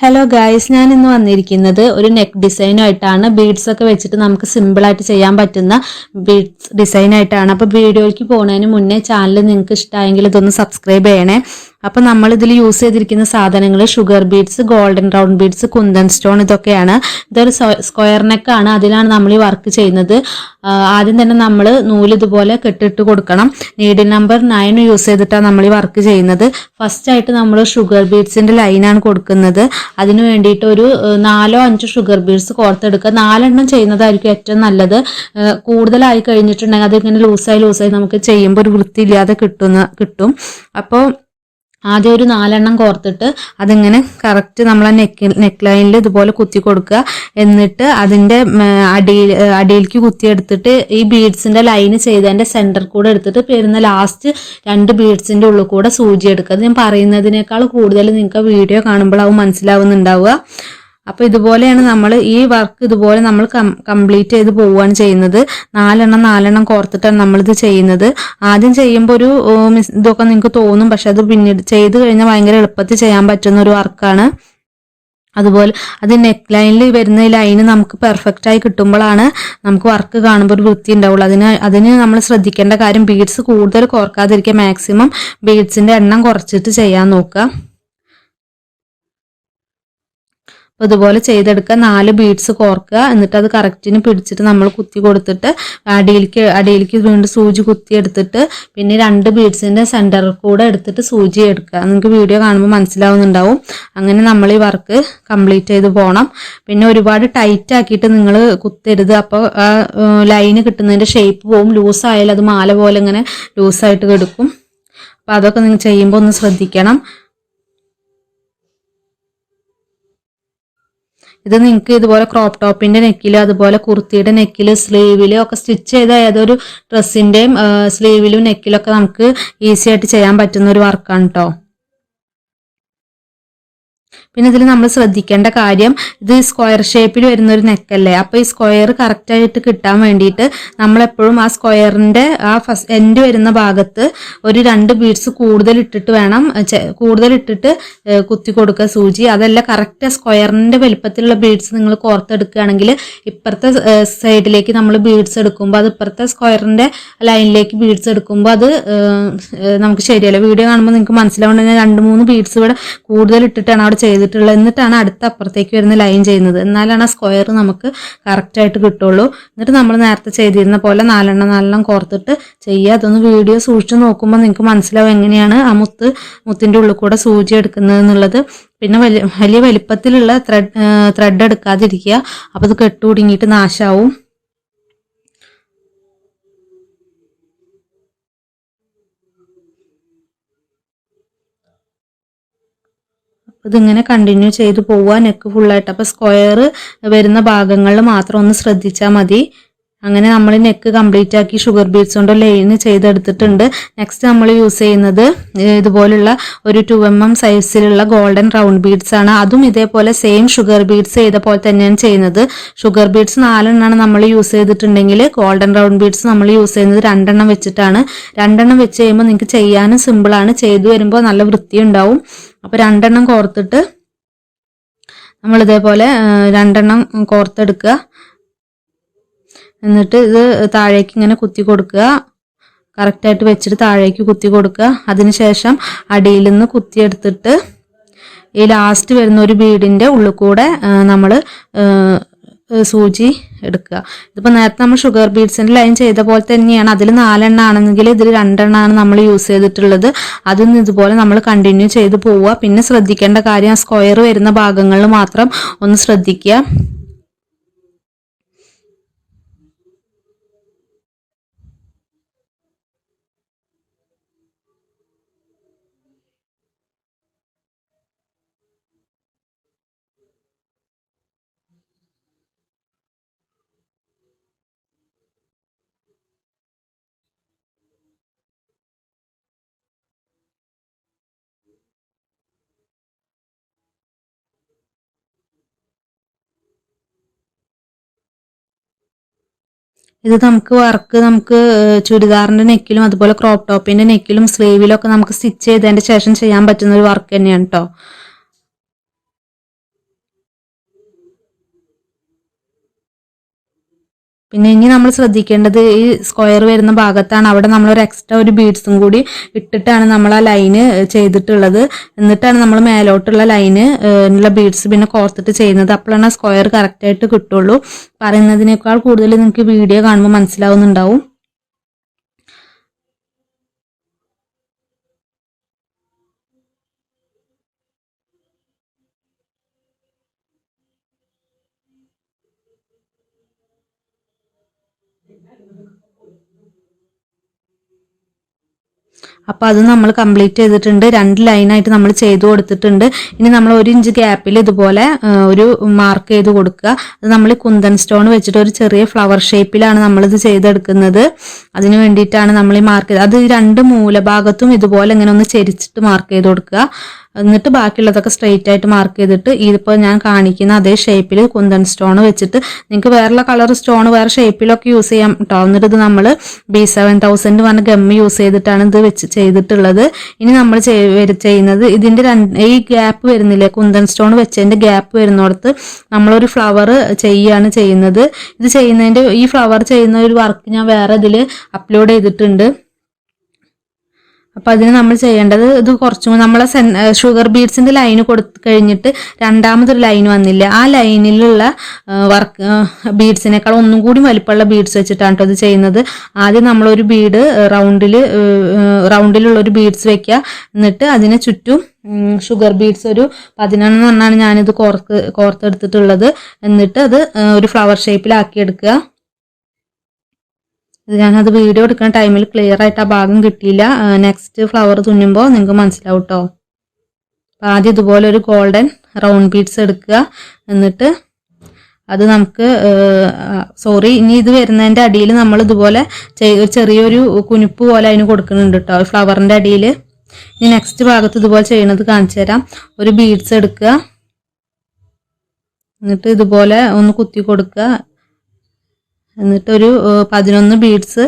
Hello guys ഞാൻ ഇന്ന് വന്നിരിക്കുന്നത് ഒരു നെക്ക് ഡിസൈനായിട്ടാണ് ബീഡ്സ് ഒക്കെ വെച്ചിട്ട് നമുക്ക് സിമ്പിളായിട്ട് ചെയ്യാൻ പറ്റുന്ന ബീഡ്സ് ഡിസൈനായിട്ടാണ് അപ്പോൾ വീഡിയോയ്ക്ക് പോകുന്നതിന് മുന്നേ ചാനൽ നിങ്ങൾക്ക് ഇഷ്ടമായെങ്കിൽ ഇതൊന്ന് സബ്സ്ക്രൈബ് ചെയ്യണേ. അപ്പോൾ നമ്മൾ ഇതിൽ യൂസ് ചെയ്തിരിക്കുന്ന സാധനങ്ങൾ sugar beads golden round beads kundan stone ഇതൊക്കെയാണ്. ഇതൊരു സ്ക്വയർ നെക്കാണ് അതിലാണ് നമ്മൾ ഈ വർക്ക് ചെയ്യുന്നത് ആദ്യം തന്നെ നമ്മൾ നൂൽ ഇതുപോലെ കെട്ടിട്ട് കൊടുക്കണം. നീഡിൽ നമ്പർ നയൻ യൂസ് ചെയ്തിട്ടാണ് നമ്മൾ ഈ വർക്ക് ചെയ്യുന്നത്. ഫസ്റ്റ് ആയിട്ട് നമ്മൾ ഷുഗർ ബീഡ്സിന്റെ ലൈനാണ് കൊടുക്കുന്നത്. അതിന് വേണ്ടിയിട്ട് ഒരു നാലോ അഞ്ചോ ഷുഗർ ബീഡ്സ് കോർത്തെടുക്കുക. നാലെണ്ണം ചെയ്യുന്നതായിരിക്കും ഏറ്റവും നല്ലത്. കൂടുതലായി കഴിഞ്ഞിട്ടുണ്ടെങ്കിൽ അതിങ്ങനെ ലൂസായി ലൂസായി നമുക്ക് ചെയ്യുമ്പോൾ ഒരു വൃത്തിയില്ലാതെ കിട്ടുന്ന കിട്ടും. അപ്പോൾ ആദ്യം ഒരു നാലെണ്ണം കോർത്തിട്ട് അതിങ്ങനെ കറക്റ്റ് നമ്മളെ നെക്ക് നെക്ക് ലൈനിൽ ഇതുപോലെ കുത്തി കൊടുക്കുക. എന്നിട്ട് അതിന്റെ അടിയിൽ അടിയിലേക്ക് കുത്തിയെടുത്തിട്ട് ഈ ബീഡ്സിന്റെ ലൈന് ചെയ്തതിന്റെ സെന്റർ കൂടെ എടുത്തിട്ട് വരുന്ന ലാസ്റ്റ് രണ്ട് ബീഡ്സിന്റെ ഉള്ളിൽ കൂടെ സൂചി എടുക്കുക. അത് ഞാൻ പറയുന്നതിനേക്കാൾ കൂടുതൽ നിങ്ങൾക്ക് വീഡിയോ കാണുമ്പോൾ കാണുമ്പോഴാവും മനസ്സിലാവുന്നുണ്ടാവുക. അപ്പൊ ഇതുപോലെയാണ് നമ്മൾ ഈ വർക്ക് ഇതുപോലെ നമ്മൾ കംപ്ലീറ്റ് ചെയ്ത് പോവുകയാണ് ചെയ്യുന്നത്. നാലെണ്ണം നാലെണ്ണം കോർത്തിട്ടാണ് നമ്മളിത് ചെയ്യുന്നത്. ആദ്യം ചെയ്യുമ്പോൾ ഒരു ഇതൊക്കെ നിങ്ങൾക്ക് തോന്നും പക്ഷെ അത് പിന്നീട് ചെയ്ത് കഴിഞ്ഞാൽ ഭയങ്കര എളുപ്പത്തിൽ ചെയ്യാൻ പറ്റുന്ന ഒരു വർക്കാണ് അതുപോലെ അത് നെക്ക് ലൈനിൽ വരുന്ന ലൈന് നമുക്ക് പെർഫെക്റ്റ് ആയി കിട്ടുമ്പോഴാണ് നമുക്ക് വർക്ക് കാണുമ്പോൾ ഒരു വൃത്തി ഉണ്ടാവുള്ളൂ. അതിന് അതിന് നമ്മൾ ശ്രദ്ധിക്കേണ്ട കാര്യം ബീഡ്സ് കൂടുതൽ കോർക്കാതിരിക്കുക. മാക്സിമം ബീഡ്സിന്റെ എണ്ണം കുറച്ചിട്ട് ചെയ്യാൻ നോക്കുക. അപ്പൊ ഇതുപോലെ ചെയ്തെടുക്കുക. നാല് ബീഡ്സ് കോർക്കുക. എന്നിട്ട് അത് കറക്റ്റിന് പിടിച്ചിട്ട് നമ്മൾ കുത്തി കൊടുത്തിട്ട് അടിയിലേക്ക് അടിയിലേക്ക് വീണ്ടും സൂചി കുത്തി എടുത്തിട്ട് പിന്നെ രണ്ട് ബീഡ്സിന്റെ സെന്ററിൽ കൂടെ എടുത്തിട്ട് സൂചി എടുക്കുക. നിങ്ങൾക്ക് വീഡിയോ കാണുമ്പോൾ മനസ്സിലാവുന്നുണ്ടാവും. അങ്ങനെ നമ്മൾ ഈ വർക്ക് കംപ്ലീറ്റ് ചെയ്ത് പോകണം പിന്നെ ഒരുപാട് ടൈറ്റ് ആക്കിയിട്ട് നിങ്ങൾ കുത്തരുത്. അപ്പോൾ ലൈന് കിട്ടുന്നതിന്റെ ഷേപ്പ് പോവും. ലൂസായാലും അത് മാല പോലെ ഇങ്ങനെ ലൂസായിട്ട് കെടുക്കും. അപ്പോൾ അതൊക്കെ നിങ്ങൾ ചെയ്യുമ്പോൾ ഒന്ന് ശ്രദ്ധിക്കണം. ഇത് നിങ്ങൾക്ക് ഇതുപോലെ ക്രോപ്പ് ടോപ്പിന്റെ നെക്കിലും അതുപോലെ കുർത്തിയുടെ നെക്കിൽ സ്ലീവിൽ ഒക്കെ സ്റ്റിച്ച് ചെയ്ത ഏതൊരു ഡ്രസ്സിന്റെയും സ്ലീവിലും നെക്കിലൊക്കെ നമുക്ക് ഈസി ആയിട്ട് ചെയ്യാൻ പറ്റുന്ന ഒരു വർക്കാണ് കേട്ടോ പിന്നെ ഇതിൽ നമ്മൾ ശ്രദ്ധിക്കേണ്ട കാര്യം ഇത് സ്ക്വയർ ഷേപ്പിൽ വരുന്ന ഒരു നെക്കല്ലേ? അപ്പൊ ഈ സ്ക്വയർ കറക്റ്റ് ആയിട്ട് കിട്ടാൻ വേണ്ടിയിട്ട് നമ്മൾ എപ്പോഴും ആ സ്ക്വയറിന്റെ ആ ഫസ്റ്റ് എൻഡ് വരുന്ന ഭാഗത്ത് ഒരു രണ്ട് ബീഡ്സ് കൂടുതൽ ഇട്ടിട്ട് വേണം കൂടുതൽ ഇട്ടിട്ട് കുത്തി കൊടുക്കുക സൂചി. അതല്ല കറക്റ്റ് സ്ക്വയറിന്റെ വലിപ്പത്തിലുള്ള ബീഡ്സ് നിങ്ങൾ കോർത്തെടുക്കുകയാണെങ്കിൽ ഇപ്പുറത്തെ സൈഡിലേക്ക് നമ്മൾ ബീഡ്സ് എടുക്കുമ്പോൾ അത് ഇപ്പുറത്തെ സ്ക്വയറിന്റെ ലൈനിലേക്ക് ബീഡ്സ് എടുക്കുമ്പോൾ അത് നമുക്ക് ശരിയല്ല. വീഡിയോ കാണുമ്പോൾ നിങ്ങൾക്ക് മനസ്സിലാവുന്നത് രണ്ട് മൂന്ന് ബീഡ്സ് ഇവിടെ കൂടുതൽ ഇട്ടിട്ടാണ് അവിടെ ചെയ്തിട്ടുള്ളത്. എന്നിട്ടാണ് അടുത്ത അപ്പുറത്തേക്ക് വരുന്ന ലൈൻ ചെയ്യുന്നത്. എന്നാലാണ് ആ സ്ക്വയർ നമുക്ക് കറക്റ്റായിട്ട് കിട്ടുള്ളൂ. എന്നിട്ട് നമ്മൾ നേരത്തെ ചെയ്തിരുന്ന പോലെ നാലെണ്ണം നാലെണ്ണം കോർത്തിട്ട് ചെയ്യുക. അതൊന്ന് വീഡിയോ സൂക്ഷിച്ച് നോക്കുമ്പോൾ നിങ്ങൾക്ക് മനസ്സിലാവും എങ്ങനെയാണ് ആ മുത്ത് മുത്തിന്റെ ഉള്ളിൽ കൂടെ സൂചി എടുക്കുന്നത് എന്നുള്ളത്. പിന്നെ വലിയ വലിയ വലിപ്പത്തിലുള്ള ത്രെഡ് ത്രെഡ് എടുക്കാതിരിക്കുക. അപ്പോൾ അത് കെട്ടുകുടുങ്ങിയിട്ട് നാശാവും. ഇതിങ്ങനെ കണ്ടിന്യൂ ചെയ്ത് പോവുക. നെക്ക് ഫുള്ളായിട്ട് അപ്പോൾ സ്ക്വയർ വരുന്ന ഭാഗങ്ങളിൽ മാത്രം ഒന്ന് ശ്രദ്ധിച്ചാൽ മതി. അങ്ങനെ നമ്മൾ നെക്ക് കംപ്ലീറ്റ് ആക്കി ഷുഗർ ബീഡ്സ് കൊണ്ട് ലൈന് ചെയ്തെടുത്തിട്ടുണ്ട്. നെക്സ്റ്റ് നമ്മൾ യൂസ് ചെയ്യുന്നത് ഇതുപോലുള്ള ഒരു ടു എം എം സൈസിലുള്ള ഗോൾഡൻ റൗണ്ട് ബീഡ്സ് ആണ്. അതും ഇതേപോലെ സെയിം ഷുഗർ ബീഡ്സ് ചെയ്ത പോലെ തന്നെയാണ് ചെയ്യുന്നത്. ഷുഗർ ബീഡ്സ് നാലെണ്ണമാണ് നമ്മൾ യൂസ് ചെയ്തിട്ടുണ്ടെങ്കിൽ ഗോൾഡൻ റൗണ്ട് ബീഡ്സ് നമ്മൾ യൂസ് ചെയ്യുന്നത് രണ്ടെണ്ണം വെച്ചിട്ടാണ്. രണ്ടെണ്ണം വെച്ച് കഴിയുമ്പോൾ നിങ്ങൾക്ക് ചെയ്യാനും സിമ്പിളാണ് ചെയ്തു വരുമ്പോൾ നല്ല വൃത്തി ഉണ്ടാവും അപ്പോൾ രണ്ടെണ്ണം കോർത്തിട്ട് നമ്മൾ ഇതേപോലെ രണ്ടെണ്ണം കോർത്തെടുക്കുക. എന്നിട്ട് ഇത് താഴേക്ക് ഇങ്ങനെ കുത്തി കൊടുക്കുക. കറക്റ്റായിട്ട് വെച്ചിട്ട് താഴേക്ക് കുത്തി കൊടുക്കുക. അതിനുശേഷം അടിയിൽ നിന്ന് കുത്തിയെടുത്തിട്ട് ഈ ലാസ്റ്റ് വരുന്ന ഒരു ബീഡിന്റെ ഉള്ളിൽ കൂടെ നമ്മൾ സൂചി എടുക്കുക. ഇതിപ്പോൾ നേരത്തെ നമ്മൾ ഷുഗർ ബീഡ്സിന്റെ ലൈൻ ചെയ്ത പോലെ തന്നെയാണ്. അതിൽ നാലെണ്ണ ആണെങ്കിൽ ഇതിൽ രണ്ടെണ്ണമാണ് നമ്മൾ യൂസ് ചെയ്തിട്ടുള്ളത്. അതൊന്നും ഇതുപോലെ നമ്മൾ കണ്ടിന്യൂ ചെയ്ത് പോവുക. പിന്നെ ശ്രദ്ധിക്കേണ്ട കാര്യം സ്ക്വയർ വരുന്ന ഭാഗങ്ങളിൽ മാത്രം ഒന്ന് ശ്രദ്ധിക്കുക. ഇത് നമുക്ക് വർക്ക് നമുക്ക് ചുരിദാറിന്റെ നെക്കിലും അതുപോലെ ക്രോപ്പ് ടോപ്പിന്റെ നെക്കിലും സ്ലീവിലും ഒക്കെ നമുക്ക് സ്റ്റിച്ച് ചെയ്തതിന്റെ ശേഷം ചെയ്യാൻ പറ്റുന്ന ഒരു വർക്ക് തന്നെയാണ് കേട്ടോ പിന്നെ ഇനി നമ്മൾ ശ്രദ്ധിക്കേണ്ടത് ഈ സ്ക്വയർ വരുന്ന ഭാഗത്താണ്. അവിടെ നമ്മൾ ഒരു എക്സ്ട്രാ ഒരു ബീഡ്സും കൂടി ഇട്ടിട്ടാണ് നമ്മൾ ആ ലൈന് ചെയ്തിട്ടുള്ളത്. എന്നിട്ടാണ് നമ്മൾ മേലോട്ടുള്ള ലൈന് ഉള്ള ബീഡ്സ് പിന്നെ കോർത്തിട്ട് ചെയ്യുന്നത്. അപ്പോഴാണ് ആ സ്ക്വയർ കറക്റ്റ് ആയിട്ട് കിട്ടുള്ളൂ. പറയുന്നതിനേക്കാൾ കൂടുതൽ നിങ്ങൾക്ക് വീഡിയോ കാണുമ്പോൾ മനസ്സിലാവുന്നുണ്ടാവും. 那你们那个客户，你们。അപ്പോൾ അത് നമ്മൾ കംപ്ലീറ്റ് ചെയ്തിട്ടുണ്ട്. രണ്ട് ലൈനായിട്ട് നമ്മൾ ചെയ്തു കൊടുത്തിട്ടുണ്ട്. ഇനി നമ്മൾ ഒരു ഇഞ്ച് ഗ്യാപ്പിൽ ഇതുപോലെ ഒരു മാർക്ക് ചെയ്ത് കൊടുക്കുക. അത് നമ്മൾ കുന്തൻ സ്റ്റോൺ വെച്ചിട്ട് ഒരു ചെറിയ ഫ്ലവർ ഷേപ്പിലാണ് നമ്മളിത് ചെയ്തെടുക്കുന്നത്. അതിന് വേണ്ടിയിട്ടാണ് നമ്മൾ ഈ മാർക്ക് ചെയ്ത് അത് രണ്ട് മൂലഭാഗത്തും ഇതുപോലെ ഇങ്ങനെ ഒന്ന് ചെരിച്ചിട്ട് മാർക്ക് ചെയ്ത് കൊടുക്കുക. എന്നിട്ട് ബാക്കിയുള്ളതൊക്കെ സ്ട്രെയിറ്റ് ആയിട്ട് മാർക്ക് ചെയ്തിട്ട് ഇതിപ്പോൾ ഞാൻ കാണിക്കുന്ന അതേ ഷേപ്പിൽ കുന്തൻ സ്റ്റോൺ വെച്ചിട്ട് നിങ്ങൾക്ക് വേറെ കളർ സ്റ്റോൺ വേറെ ഷേപ്പിലൊക്കെ യൂസ് ചെയ്യാം കേട്ടോ എന്നിട്ട് ഇത് നമ്മൾ ബി സെവൻ തൗസൻഡ് പറഞ്ഞ ഗമ്മ് യൂസ് ചെയ്തിട്ടാണ് ഇത് വെച്ച് ചെയ്തിട്ടുള്ളത്. ഇനി നമ്മൾ ചെയ്- ചെയ്യുന്നത് രണ്ട് ഈ ഗ്യാപ്പ് വരുന്നില്ലേ? കുന്തൻ സ്റ്റോൺ വെച്ചതിന്റെ ഗ്യാപ്പ് വരുന്നിടത്ത് നമ്മളൊരു ഫ്ലവർ ചെയ്യാണ് ചെയ്യുന്നത്. ഇത് ചെയ്യുന്നതിന്റെ ഈ ഫ്ലവർ ചെയ്യുന്ന ഒരു വർക്ക് ഞാൻ വേറെ ഇതിൽ അപ്ലോഡ് ചെയ്തിട്ടുണ്ട്. അപ്പൊ അതിന് നമ്മൾ ചെയ്യേണ്ടത് ഇത് കുറച്ചും നമ്മളെ ഷുഗർ ബീഡ്സിന്റെ ലൈൻ കൊടുത്തു കഴിഞ്ഞിട്ട് രണ്ടാമതൊരു ലൈൻ വന്നില്ല. ആ ലൈനിലുള്ള വർക്ക് ബീഡ്സിനേക്കാൾ ഒന്നും കൂടി വലിപ്പമുള്ള ബീഡ്സ് വെച്ചിട്ടാണ് കേട്ടോ ഇത് ചെയ്യുന്നത്. ആദ്യം നമ്മളൊരു ബീഡ് റൗണ്ടിൽ റൗണ്ടിലുള്ള ഒരു ബീഡ്സ് വെക്കുക എന്നിട്ട് അതിനെ ചുറ്റും ഷുഗർ ബീഡ്സ് ഒരു പതിനൊന്നെണ്ണാണ് ഞാനിത് കോർക്ക് കോർത്തെടുത്തിട്ടുള്ളത്. എന്നിട്ട് അത് ഒരു ഫ്ലവർ ഷേപ്പിലാക്കി എടുക്കുക ഞാനത് വീഡിയോ എടുക്കുന്ന ടൈമിൽ ക്ലിയർ ആയിട്ട് ആ ഭാഗം കിട്ടിയില്ല. നെക്സ്റ്റ് ഫ്ലവർ തുന്നുമ്പോൾ നിങ്ങൾക്ക് മനസ്സിലാവും കേട്ടോ ആദ്യം ഇതുപോലെ ഒരു ഗോൾഡൻ റൗണ്ട് ബീഡ്സ് എടുക്കുക. എന്നിട്ട് അത് നമുക്ക് സോറി ഇനി ഇത് വരുന്നതിന്റെ അടിയിൽ നമ്മൾ ഇതുപോലെ ചെറിയൊരു കുനിപ്പ് പോലെ അതിന് കൊടുക്കുന്നുണ്ട് കേട്ടോ ഫ്ലവറിന്റെ അടിയിൽ. ഇനി നെക്സ്റ്റ് ഭാഗത്ത് ഇതുപോലെ ചെയ്യണത് കാണിച്ചു തരാം. ഒരു ബീഡ്സ് എടുക്കുക. എന്നിട്ട് ഇതുപോലെ ഒന്ന് കുത്തി കൊടുക്കുക. എന്നിട്ടൊരു പതിനൊന്ന് ബീഡ്സ്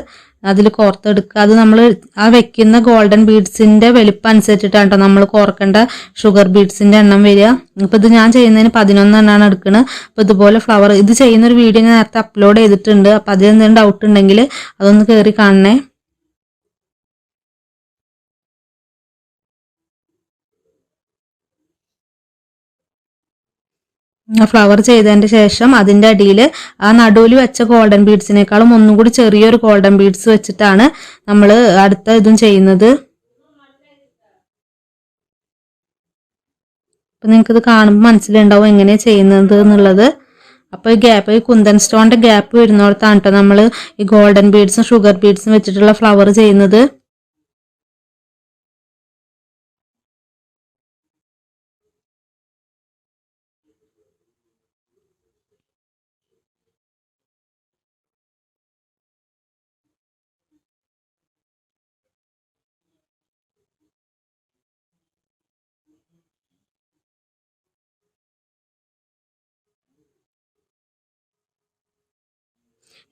അതിൽ കോർത്തെടുക്കുക. അത് നമ്മൾ ആ വെക്കുന്ന ഗോൾഡൻ ബീഡ്സിന്റെ വലിപ്പം അനുസരിച്ചിട്ടാണ് കേട്ടോ നമ്മൾ കോർക്കേണ്ട ഷുഗർ ബീഡ്സിന്റെ എണ്ണം വരിക. അപ്പോൾ ഇത് ഞാൻ ചെയ്യുന്നതിന് പതിനൊന്നെണ്ണാണ് എടുക്കുന്നത് അപ്പോൾ ഇതുപോലെ ഫ്ലവർ ഇത് ചെയ്യുന്നൊരു വീഡിയോ ഞാൻ നേരത്തെ അപ്ലോഡ് ചെയ്തിട്ടുണ്ട്. അപ്പോൾ അതിൽ എന്തെങ്കിലും ഡൗട്ട് ഉണ്ടെങ്കിൽ അതൊന്ന് കയറി കാണണേ. ഫ്ലവർ ചെയ്തതിന്റെ ശേഷം അതിന്റെ അടിയിൽ ആ നടുവിൽ വെച്ച ഗോൾഡൻ ബീഡ്സിനേക്കാളും ഒന്നും കൂടി ചെറിയൊരു ഗോൾഡൻ ബീഡ്സ് വെച്ചിട്ടാണ് നമ്മൾ അടുത്ത ഇതും ചെയ്യുന്നത്. അപ്പൊ നിങ്ങൾക്കിത് കാണുമ്പോൾ മനസ്സിലുണ്ടാവും എങ്ങനെയാണ് ചെയ്യുന്നത് എന്നുള്ളത്. അപ്പോൾ ഈ ഗ്യാപ്പ് ഈ കുന്തൻ സ്റ്റോണിന്റെ ഗ്യാപ്പ് വരുന്നിടത്താണ് കേട്ടോ നമ്മൾ ഈ ഗോൾഡൻ ബീഡ്സും ഷുഗർ ബീഡ്സും വെച്ചിട്ടുള്ള ഫ്ലവർ ചെയ്യുന്നത്.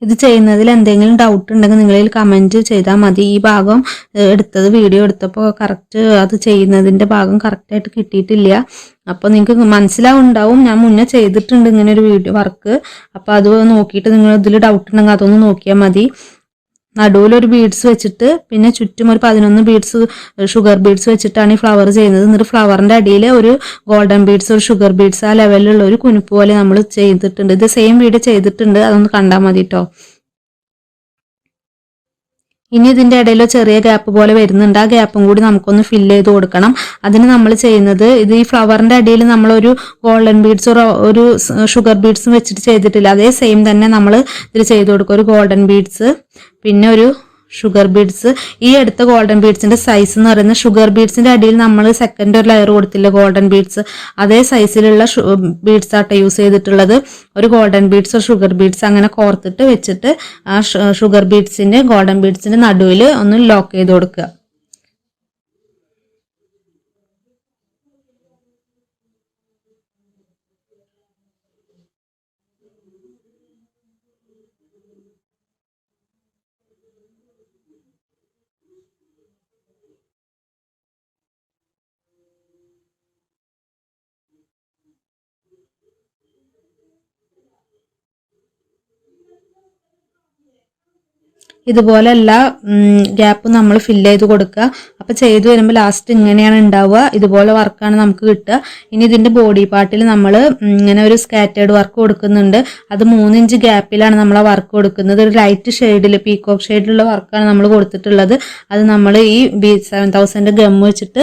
ഇത് ചെയ്യുന്നതിൽ എന്തെങ്കിലും ഡൗട്ട് ഉണ്ടെങ്കിൽ നിങ്ങളിൽ കമന്റ് ചെയ്താൽ മതി. ഈ ഭാഗം എടുത്തത് വീഡിയോ എടുത്തപ്പോൾ കറക്റ്റ് അത് ചെയ്യുന്നതിന്റെ ഭാഗം കറക്റ്റായിട്ട് കിട്ടിയിട്ടില്ല. അപ്പോൾ നിങ്ങൾക്ക് മനസ്സിലാവുണ്ടാവും. ഞാൻ മുന്നേ ചെയ്തിട്ടുണ്ട് ഇങ്ങനെ ഒരു വീഡിയോ വർക്ക് അപ്പോൾ അത് നോക്കിയിട്ട് നിങ്ങൾ ഇതിൽ ഡൗട്ട് ഉണ്ടെങ്കിൽ അതൊന്ന് നോക്കിയാൽ മതി. നടുവിൽ ഒരു ബീഡ്സ് വെച്ചിട്ട് പിന്നെ ചുറ്റും ഒരു പതിനൊന്ന് ബീഡ്സ് ഷുഗർ ബീഡ്സ് വെച്ചിട്ടാണ് ഈ ഫ്ലവർ ചെയ്യുന്നത്. എന്നിട്ട് ഫ്ലവറിന്റെ അടിയിൽ ഒരു ഗോൾഡൻ ബീഡ്സ് ഒരു ഷുഗർ ബീഡ്സ് ആ ലെവലിലുള്ള ഒരു കുനിപ്പ് പോലെ നമ്മൾ ചെയ്തിട്ടുണ്ട്. ഇത് സെയിം വീഡിയോ ചെയ്തിട്ടുണ്ട്. അതൊന്ന് കണ്ടാൽ മതി കേട്ടോ ഇനി ഇതിന്റെ ഇടയിൽ ചെറിയ ഗ്യാപ്പ് പോലെ വരുന്നുണ്ട്. ആ ഗ്യാപ്പും കൂടി നമുക്കൊന്ന് ഫില്ല് ചെയ്ത് കൊടുക്കണം. അതിന് നമ്മൾ ചെയ്യുന്നത് ഇത് ഈ ഫ്ലവറിന്റെ അടിയിൽ നമ്മളൊരു ഗോൾഡൻ ബീഡ്സ് ഒരു ഷുഗർ ബീഡ്സും വെച്ചിട്ട് ചെയ്തിട്ടില്ല. അതേ സെയിം തന്നെ നമ്മൾ ഇതിൽ ചെയ്ത് കൊടുക്കുക ഒരു ഗോൾഡൻ ബീഡ്സ് പിന്നെ ഒരു ഷുഗർ ബീഡ്സ് ഈ അടുത്ത ഗോൾഡൻ ബീഡ്സിന്റെ സൈസ് എന്ന് പറയുന്നത് ഷുഗർ ബീഡ്സിന്റെ അടിയിൽ നമ്മൾ സെക്കൻഡ് ഒരു ലെയർ കൊടുത്തില്ല ഗോൾഡൻ ബീഡ്സ് അതേ സൈസിലുള്ള ബീഡ്സ് ആട്ടെ യൂസ് ചെയ്തിട്ടുള്ളത്. ഒരു ഗോൾഡൻ ബീഡ്സ് ഷുഗർ ബീഡ്സ് അങ്ങനെ കോർത്തിട്ട് വെച്ചിട്ട് ആ ഷുഗർ ബീഡ്സിന്റെ ഗോൾഡൻ ബീഡ്സിന്റെ നടുവിൽ ഒന്ന് ലോക്ക് ചെയ്ത് കൊടുക്കുക. ഇതുപോലെ ഗ്യാപ്പ് നമ്മൾ ഫില്ല് ചെയ്ത് കൊടുക്കുക. അപ്പോൾ ചെയ്തു വരുമ്പോൾ ലാസ്റ്റ് ഇങ്ങനെയാണ് ഉണ്ടാവുക. ഇതുപോലെ വർക്കാണ് നമുക്ക് കിട്ടുക. ഇനി ഇതിന്റെ ബോഡി പാർട്ടിൽ നമ്മൾ ഇങ്ങനെ ഒരു സ്കാറ്റേർഡ് വർക്ക് കൊടുക്കുന്നുണ്ട്. അത് മൂന്നിഞ്ച് ഗ്യാപ്പിലാണ് നമ്മൾ ആ വർക്ക് കൊടുക്കുന്നത്. ഒരു ലൈറ്റ് ഷെയ്ഡിൽ പീക്കോക്ക് ഷെയ്ഡിലുള്ള വർക്കാണ് നമ്മൾ കൊടുത്തിട്ടുള്ളത്. അത് നമ്മൾ ഈ ബി സെവൻ തൗസൻഡ് ഗം വെച്ചിട്ട്